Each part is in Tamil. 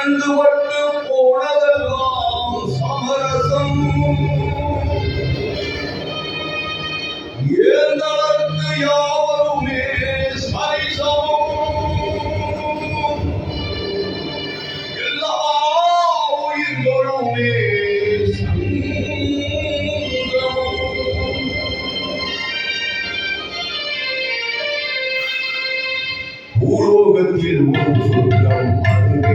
இரண்டு வட்டு போனதெல்லாம் சமரசம் ஏந்தளர்க்கு யாவருமே சரிசமம் ஒரு சொந்தம் அதுவே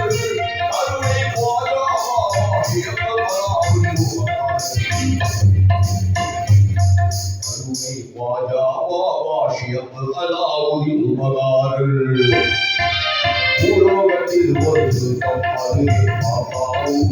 شيخ علاء المدار ورمت الوجه فقد انقطعوا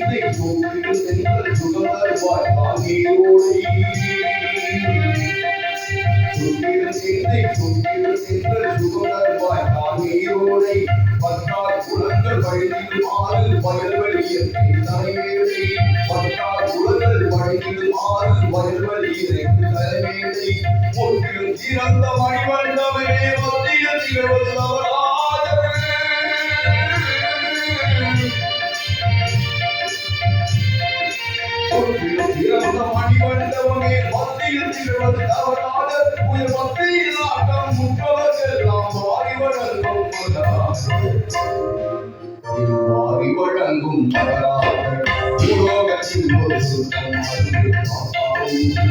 சுற்றிலும் எங்கள் சுகந்தருவாய் ஆகியோரை சுற்றிலும் என்னை சுற்றிலும் எங்கள் சுகந்தருவாய் ஆகியோரை பத்தார் குலங்கள் வழியில் ஆறு வயல்வெளியில் தலைவேலை பத்தார் குலங்கள் வழியில் ஆறு வயல்வெளியில் தலைவேலை ஒன்றிலும் சிறந்த மணிவண்டமே மத்தியில் திகழ்வது வழங்கும் இது வாரி வழங்கும் தவறாக பூலோகத்தில் ஒரு சுத்தம் அது பாப்பாவும்